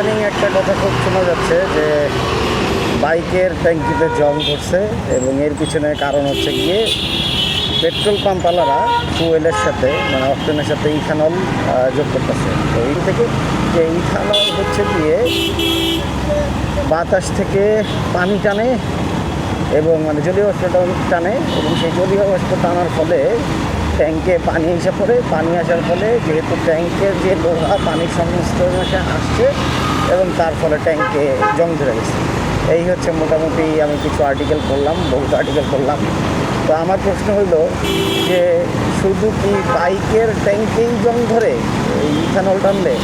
ইদানিং একটা কথা খুব শোনা যাচ্ছে যে বাইকের ট্যাঙ্কিতে জং করছে এবং এর পিছনে কারণ হচ্ছে গিয়ে পেট্রোল পাম্পওয়ালারা ফুয়েলের সাথে মানে অক্টেনের সাথে ইথানল যোগ করতেছে। তো এই থেকে যে ইথানল হচ্ছে গিয়ে বাতাস থেকে পানি টানে এবং মানে জলীয় বাষ্পটা টানে এবং সেই জলীয় বাষ্প টানার ফলে ট্যাঙ্কে পানি এসে পড়ে। পানি আসার ফলে যেহেতু ট্যাঙ্কের যে লোহা পানির সংমিশ্রণে আসছে এবং তার ফলে ট্যাঙ্কে জং ধরে গেছে। এই হচ্ছে মোটামুটি আমি কিছু আর্টিকেল পড়লাম, বহুত আর্টিকেল পড়লাম। তো আমার প্রশ্ন হলো যে, শুধু কি বাইকের ট্যাঙ্কেই জং ধরে? ইথানল টানলে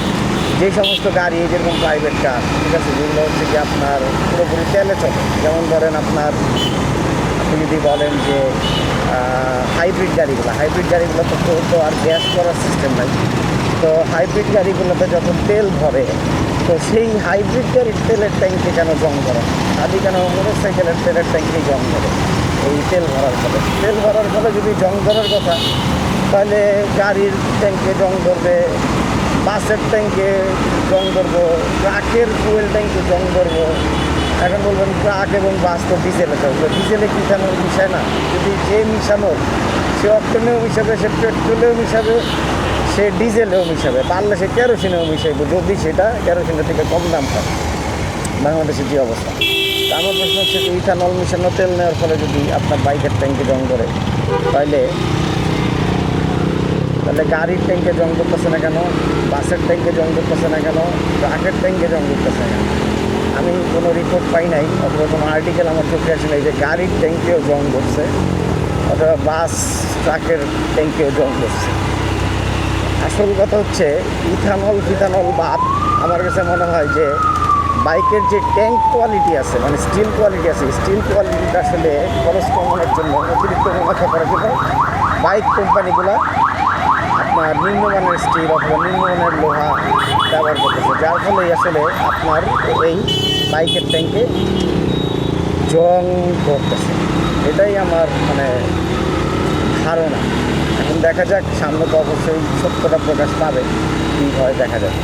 যে সমস্ত গাড়ি যেরকম প্রাইভেট কার ঠিক আছে, যেগুলো হচ্ছে কি আপনার পুরোপুরি তেলে চলে। যেমন ধরেন আপনার, আপনি যদি বলেন যে হাইব্রিড গাড়িগুলো হাইব্রিড গাড়িগুলো তো- তো আর গ্যাস করার সিস্টেম নাই। তো হাইব্রিড গাড়িগুলোতে যখন তেল ভরে তো সেই হাইব্রিড গাড়ির তেলের ট্যাঙ্কি কেন জং ধরে আদি কেন মোটর সাইকেলের তেলের ট্যাঙ্কি জং ধরে এই তেল ভরার ফলে। তেল ভরার ফলে যদি জং ধরার কথা, তাহলে গাড়ির ট্যাঙ্কে জং ধরবে, বাসের ট্যাঙ্কে জং ধরবো, ট্রাকের ফুয়েল ট্যাঙ্কে জং ধরবো। এখন বলবেন ট্রাক এবং বাস তো ডিজেলে চলবে ডিজেলে কেন মিশায় না? যদি যে মিশানোর, সে অক্টেনেও মিশাবে, সে পেট্রোলেও মিশাবে সে ডিজেলেও মিশাবে পারলে সে কেরোসিনেও মিশাইবে, যদি সেটা কেরোসিনের থেকে কম দাম পায় বাংলাদেশের যে অবস্থা। আমার প্রশ্ন হচ্ছে যে ইথানল মিশানো তেল নেওয়ার ফলে যদি আপনার বাইকের ট্যাঙ্কে জং করে তাহলে তাহলে গাড়ির ট্যাঙ্কে জং করতেছে না কেন? বাসের ট্যাঙ্কে জং করতেছে না কেন? ট্রাকের ট্যাঙ্কে জং করতেছে না কেন? আমি কোনো রিপোর্ট পাই নাই, অথবা কোনো আর্টিকেল আমার চোখে আসে নাই যে গাড়ির ট্যাঙ্কেও জং করছে, অথবা বাস ট্রাকের ট্যাঙ্কেও জং করছে। আসল কথা হচ্ছে, ইথানল ফিথানল বাদ আমার কাছে মনে হয় যে বাইকের যে ট্যাঙ্ক কোয়ালিটি আছে মানে স্টিল কোয়ালিটি আছে, স্টিল কোয়ালিটিটা আসলে খরচ কমানোর জন্য অতিরিক্ত মুনাফা করার জন্য বাইক কোম্পানিগুলো আপনার নিম্নমানের স্টিল অথবা নিম্নমানের লোহা ব্যবহার করতেছে, যার ফলে আসলে আপনার এই বাইকের ট্যাঙ্কে জং করতেছে। এটাই আমার মানে ধারণা। এখন দেখা যাক সামনে তো অবশ্যই সত্যটা প্রকাশ পাবে কী হয় দেখা যাক।